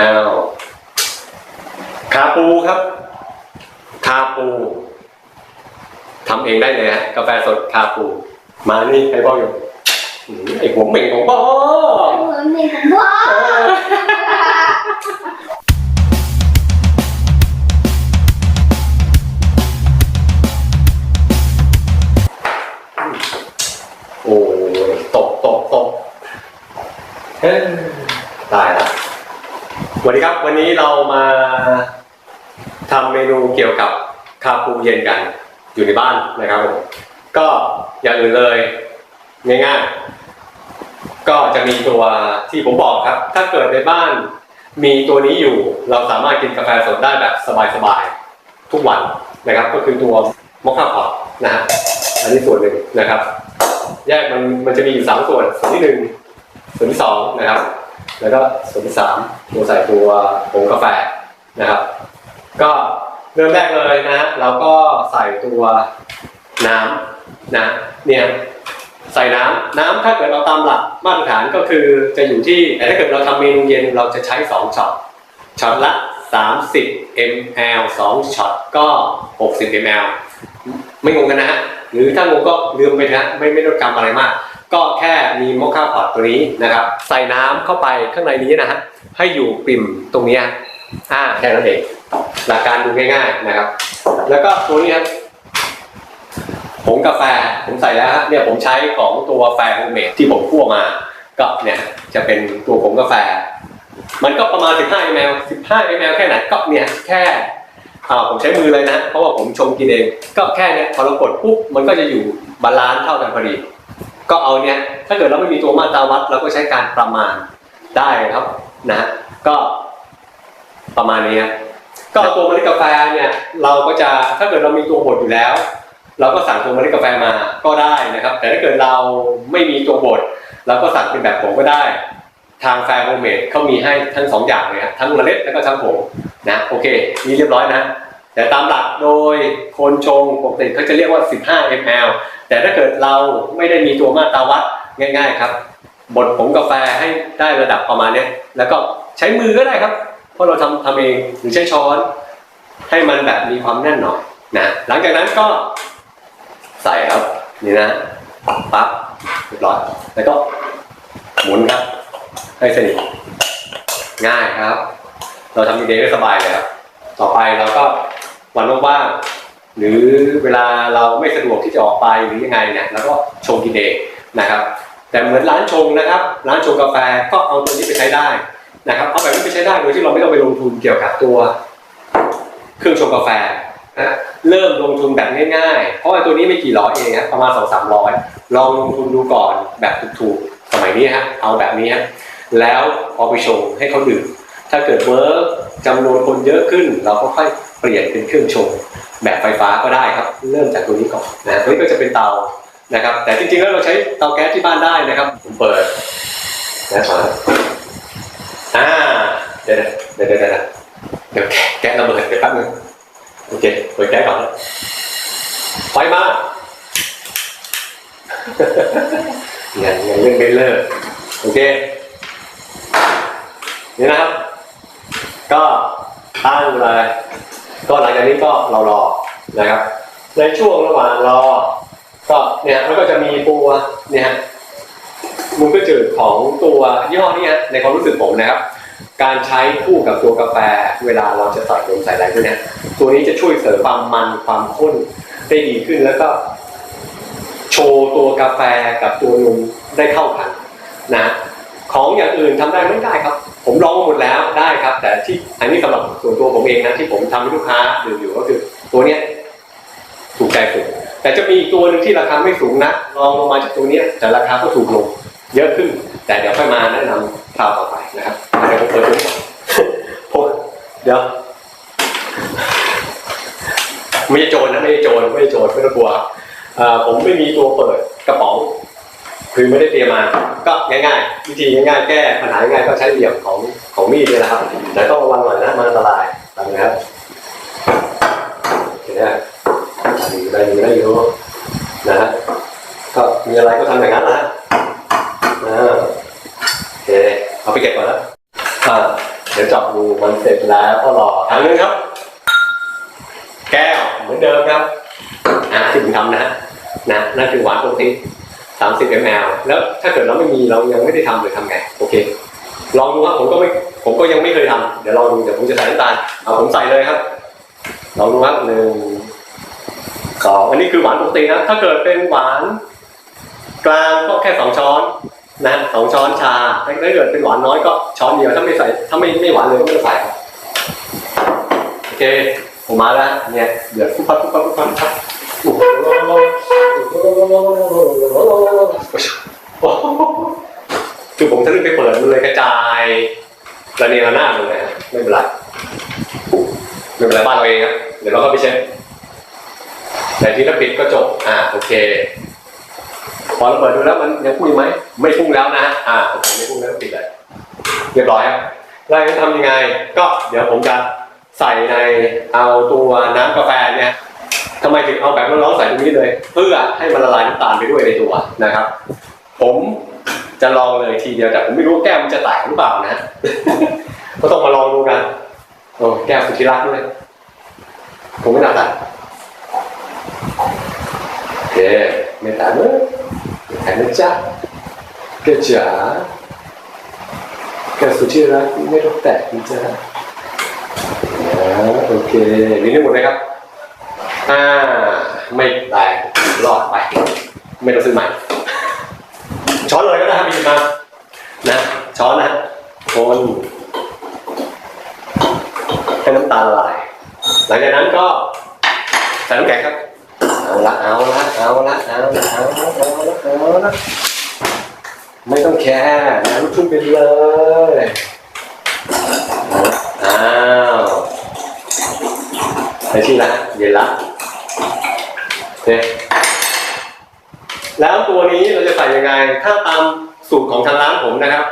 อ้าวคาปูครับ คาปูทำเองได้เลยฮะกาแฟสดคาปู มานี่ไอ้พ่ออยู่อืมไอ้หัวเหม่งของพ่อเหมือนมีของพ่อโวัสดีครับ วันนี้เรามาทำเมนูเกี่ยวกับคาปูเย็นกันอยู่ในบ้านนะครับผมก็อย่างอื่นเลยง่ายๆ ก็จะมีตัวที่ผมบอกครับ ถ้าเกิดในบ้านมีตัวนี้อยู่เราสามารถกินกาแฟสดได้แบบสบายๆ ทุกวันนะครับ ก็คือตัวมอคค่าพอตนะฮะอันนี้ส่วนหนึ่งนะครับ แยกมันมันจะมีอยู่สามส่วนส่วนที่หนึ่งส่วนที่สองนะครับ แล้วก็ส่วนที่สามตัวใส่ตัวผงกาแฟนะครับ ก็เริ่มแรกเลยนะเราก็ใส่ตัวน้ำนะเนี่ยใส่น้ำน้ำถ้าเกิดเราตามหลักมาตรฐานก็คือจะอยู่ที่แต่ถ้าเกิดเราทำเมนูเย็นเราจะใช้สองช็อตช็อตละ 30 ml 2ช็อตก็ 60 ml ไม่งงกันนะฮะหรือถ้างงก็ลืมไปนะไม่ไม่ต้องจำอะไรมาก ก็แค่มีโมคาพอตตัวนี้นะครับ ใส่น้ำเข้าไปข้างในนี้นะฮะให้อยู่ปริ่มตรงเนี้ยอ่าแค่นั้นเองหลักการดูง่ายๆนะครับ แล้วก็ตัวนี้ครับผงกาแฟผมใส่แล้วเนี่ยผมใช้ของตัวแฟร์โฮมเมดที่ผมคั่วมา ก็เนี่ยจะเป็นตัวผงกาแฟ มันก็ประมาณ 15 ml 15 ml แค่ไหนก็เนี่ยแค่อ่าผมใช้มือเลยนะ เพราะว่าผมชงกินเอง ก็แค่เนี้ยพอเรากดปุ๊บมันก็จะอยู่บาลานซ์เท่ากันพอดี ก็เอาเนี้ยถ้าเกิดเราไม่มีตัวมาตราวัดเราก็ใช้การประมาณได้ครับนะก็ประมาณนี้ก็ตัวเมล็ดกาแฟเนี่ยเราก็จะถ้าเกิดเรามีตัวบดอยู่แล้ว เราก็สั่งตัวเมล็ดกาแฟมาก็ได้นะครับ แต่ถ้าเกิดเราไม่มีตัวบดเราก็สั่งเป็นแบบผงก็ได้ ทางแฟร์โฮมเมดเขามีให้ทั้งสองอย่างเลยครับทั้งเมล็ดแล้วก็ทั้งผงนะโอเคนี่เรียบร้อยนะ แต่ตามหลักโดยคนชงปกติเขาจะเรียกว่า 15 ml แต่ถ้าเกิดเราไม่ได้มีตัวมาตราวัดง่ายๆครับบดผงกาแฟให้ได้ระดับประมาณนี้แล้วก็ใช้มือก็ได้ครับ เพราะเราทำทำเองหรือใช้ช้อน ให้มันแบบมีความแน่นหน่อยนะหลังจากนั้นก็ใส่ครับนี่นะปั๊บเรียบร้อยแล้วก็หมุนครับ ให้สนิทง่ายครับ เราทำเดย์ได้สบายเลยครับต่อไปเราก็ วันว่างๆหรือเวลาเราไม่สะดวกที่จะออกไปหรือยังไงเนี่ยเราก็ชงกินเองนะครับแต่เหมือนร้านชงนะครับ ร้านชงกาแฟก็เอาตัวนี้ไปใช้ได้นะครับเอาแบบนี้ไปใช้ได้โดยที่เราไม่ต้องไปลงทุนเกี่ยวกับตัว เครื่องชงกาแฟนะเริ่มลงทุนแบบง่ายๆ เพราะว่าตัวนี้ไม่กี่ร้อยเองครประมาณสองสามร้อยลองลงทุนดูก่อนแบบถูกๆสมัยนี้ฮะเอาแบบนี้ฮะแล้วเอาไปชงให้เขาดื่ม ถ้าเกิดเวิร์กจำนวนคนเยอะขึ้น เราก็ค่อยเปลี่ยนเป็นเครื่องชงแบบไฟฟ้าก็ได้ครับ เริ่มจากตัวนี้ก่อนนะตัวนี้ก็จะเป็นเตานะครับ แต่จริงๆแล้วเราใช้เตาแก๊สที่บ้านได้นะครับผมเปิดนะครับอ่าเดี๋ยวเดี๋ยวเดี๋ยวเดี๋ยวเดี๋ยวแก๊สระเบิดเดี๋ยวแป๊บนึงโอเคเปิดแก๊สก่อนไฟมายังยังเล่อนไม่เลิกโอเคนี่นะครับ ตั้งเลย ก็หลังจากนี้ก็เรารอนะครับ ในช่วงระหว่างรอ ก็เนี่ยมันก็จะมีตัวเนี่ยมุนก็จืดของตัวยี่ห้อนี้ในความรู้สึกผมนะครับ การใช้คู่กับตัวกาแฟ เวลาเราจะใส่นมใส่อะไรพวกนี้ตัวนี้จะช่วยเสริมความมันความข้นได้ดีขึ้นแล้วก็ โชว์ตัวกาแฟกับตัวนมได้เข้ากันนะ ของอย่างอื่นทำได้ไม่ได้ครับ ผมลองมาหมดแล้วได้ครับ แต่ที่อันนี้สำหรับส่วนตัวผมเองนะที่ผมทำให้ลูกค้าดื่มอยู่ก็คือ ตัวเนี้ยถูกใจผมแต่จะมีอีกตัวหนึ่งที่ราคาไม่สูงนะลองลงมาจากตัวเนี้ยแต่ราคาก็ถูกลง เยอะขึ้น แต่เดี๋ยวค่อยมาแนะนำคราวต่อไปนะครับเดี๋ยวผมเปิดดูก่อนโอ้เดี๋ยวไม่ใช่โจรนะไม่ใช่โจรไม่ใช่โจรไม่ต้องกลัวอ่อผมไม่มีตัวเปิดกระป๋อง คือไม่ได้เตรียมมา ก็ง่ายๆ วิธีง่ายๆ แก้ปัญหาง่ายๆก็ใช้เหลี่ยมของของมีดนี่แหละครับ แต่ต้องระวังหน่อยนะมันอันตรายทำนะครับโอเคนะอยู่ได้อยู่ได้อยู่นะฮะก็มีอะไรก็ทำอย่างนั้นนะฮะอ่าโอเคเอาไปเก็บก่อนนะอ่าเดี๋ยวจาะรูมันเสร็จแล้วก็รอทางนึงครับ แก้วเหมือนเดิมครับนะที่ผมทำนะฮะนะนั่นคือหวาน ปกติ30 ml แล้วถ้าเกิดเราไม่มีเรายังไม่ได้ทำเลยทำไงโอเคลองดูครับผมก็ไม่ผมก็ยังไม่เคยทำเดี๋ยวลองดูเดี๋ยวผมจะใส่น้ำตาลเอาผมใส่เลยครับลองดูครับหนึ่งสองอันนี้คือหวานปกตินะถ้าเกิดเป็นหวานกลางก็แค่สองช้อนนะสองช้อนชาถ้าเกิดเป็นหวานน้อยก็ช้อนเดียวถ้าไม่ใส่ถ้าไม่ไม่หวานเลยก็ไม่ต้องใส่โอเคผมมาแล้วเนี่ยเดือดปุ๊บปั๊บปุ๊บปั๊บปุ๊บปั๊บ คือผมทะลึ่งไปเปิดมันเลยกระจายระเนระนาดเลยนะไม่เป็นไรไม่เป็นไรบ้านเราเองครับเดี๋ยวเราก็ไปเช็คแต่ที่ถ้าปิดก็จบอ่าโอเคพอเราเปิดดูแล้วมันยังพุ่งไหมไม่พุ่งแล้วนะฮะอ่าโอเคไม่พุ่งแล้วปิดเลยเรียบร้อยครับแล้วจะทำยังไง ก็เดี๋ยวผมจะใส่ในเอาตัวน้ำกาแฟ ทำไมถึงเอาแบบร้อนๆใส่ตรงนี้เลย เพื่อให้มันละลายน้ำตาลไปด้วยในตัวนะครับ ผมจะลองเลยทีเดียวแต่ผมไม่รู้แก้วมันจะแตกหรือเปล่านะก็ต้องมาลองดูกันโอ้แก้วสุดที่รักด้วยผมไม่น่าตัดโอเคไม่ตัดเลยแข่งนะจ๊ะกระจ๋าแกสุดที่รักไม่ต้องแตกนะจ๊ะโอเคนี่ได้หมดไหมครับ อ่าไม่แตกรอดไป ไม่ต้องซื้อใหม่ ช้อนเลยก็ได้ครับพี่มานะ ช้อนนะคนให้น้ำตาลละลาย หลังจากนั้นก็ใส่น้ำแข็งครับ เอาละเอาละเอาละเอาละเอาละเอาละเอาละไม่ต้องแคร์นะลุกขึ้นไปเลยอ้าวไปที่ละเย็นละ โอเคแล้วตัวนี้เราจะใส่ยังไง ถ้าตามสูตรของทางร้านผมนะครับ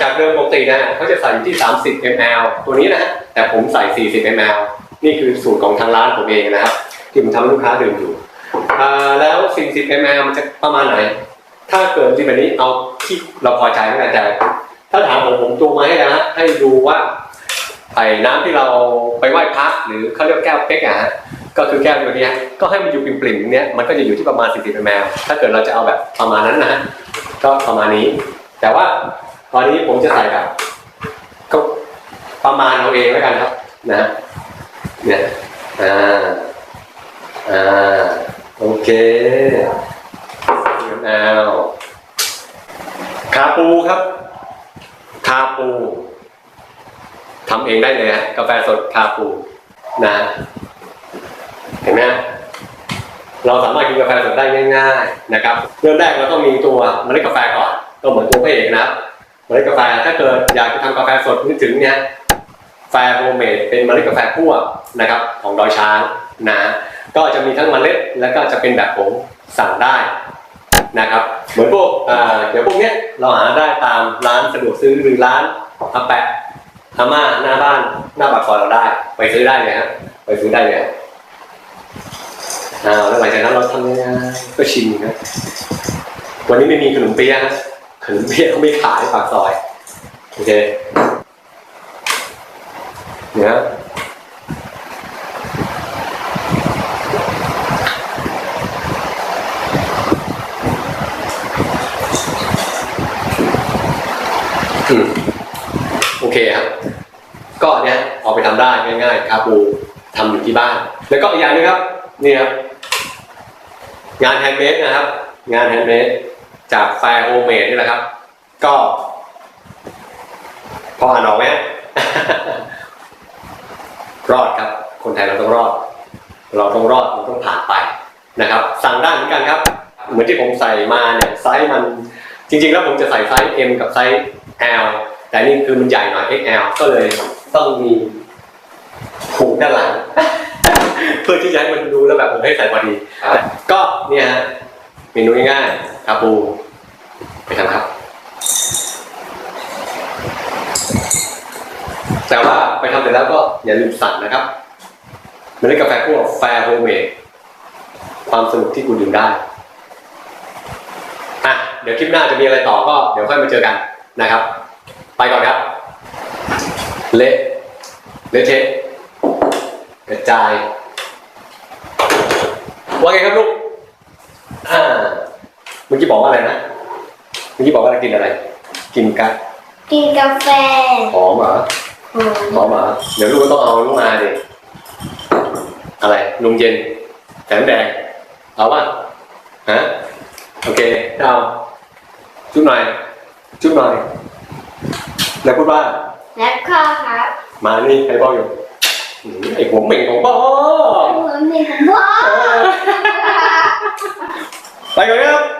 จากเดิมปกตินะเขาจะใส่ที่ 30 ml ตัวนี้นะแต่ผมใส่ 40 ml นี่คือสูตรของทางร้านผมเองนะครับที่ผมทำลูกค้าดื่มอยู่แล้ว 40 ml มันจะประมาณไหน ถ้าเกิดที่แบบนี้เอาที่เราพอใจไม่กันใจถ้าถามผมผมจูงมาให้นะให้ดูว่าไอ้น้ำที่เราไปไหว้พระหรือเขาเรียกแก้วเป๊กอะฮะ ก็คือแก้วตัวนี้ก็ให้มันอยู่ปริ่มๆเนี้ยมันก็จะอยู่ที่ประมาณ40 ml ถ้าเกิดเราจะเอาแบบประมาณนั้นนะก็ประมาณนี้ แต่ว่าตอนนี้ผมจะใส่แบบก็ประมาณเอาเองแล้วกันครับนะฮะเนี่ยอ่าอ่าโอเคมะนาวคาปูครับคาปูทำเองได้เลยฮะกาแฟสดคาปูนะ ห็นไหมเราสามารถกินกาแฟสดได้ง่าย ๆนะครับ เริ่มแรกเราต้องมีตัวเมล็ดกาแฟก่อนก็เหมือนตัวพระเอกนะครับเมล็ดกาแฟถ้าเกิดอยากจะทำกาแฟสดนึกถึงเนี่ยแฟร์โฮมเมดเป็นเมล็ดกาแฟคั่วนะครับของดอยช้างนะก็จะมีทั้งเมล็ดแล้วก็จะเป็นแบบผงสั่งได้นะครับเหมือนพวกเดี๋ยวพวกเนี้ยเราหาได้ตามร้านสะดวกซื้อหรือร้านอาแปะอาม่าหน้าบ้านหน้าปากซอยเราได้ ไปซื้อได้เลยฮะไปซื้อได้เลย แล้วหลังจากนั้นเราทำยังไงก็ชิมครับวันนี้ไม่มีขนมเปี๊ยะฮะขนมเปี๊ยะเขาไม่ขายปากซอยโอเคเนี่ยอืมโอเคครับ ก็เนี้ยเอาไปทำได้ง่ายๆคาปูทำอยู่ที่บ้าน แล้วก็อีกอย่างหนึงครับ นี่ครับ งานแฮนด์เมดนะครับ งานแฮนด์เมดจากแฟร์โฮเมดนี่แหละครับ ก็พออ่านออกไหมรอดครับ คนไทยเราต้องรอด เราต้องรอดเราต้องผ่านไปนะครับ สั่งได้เหมือนกันครับ เหมือนที่ผมใส่มาเนี่ยไซส์มันจริงๆ แล้วผมจะใส่ไซส์ M กับไซส์ L แต่นี่คือมันใหญ่หน่อย XL ก็เลยต้องมีผูกด้านหลัง พื่อที่จะให้มันดูแล้วแบบผมให้ใส่พอดี ก็เนี่ยฮะเมนูง่ายๆคาปูไปทำครับ แต่ว่าไปทำเสร็จแล้วก็อย่าลืมสั่งนะครับเมล็ดกาแฟพวกแฟร์โฮมเมดความสนุกที่คุณดื่มได้อะเดี๋ยวคลิปหน้าจะมีอะไรต่อก็เดี๋ยวค่อยมาเจอกันนะครับ ไปก่อนครับ เละเละเทะกระจาย ว่าไงครับลูกอ่าเมื่อกี้บอกว่าอะไรนะเมื่อกี้บอกว่าอะไรกินอะไร กินกะกินกาแฟหอมเหรอหอมหอมเหรอเดี๋ยวลูกก็ต้องเอาลูกมาดิอะไรลุงเย็นแถมแดงเอาป่ะฮะโอเคเอาจุ๊บหน่อยจุ๊บหน่อยแล้วพูดว่าแล้วก็ครับมานี่ใครบอกอยู่อืมไอ้หัวเหม่งของพ่อ 那什么。来，有人。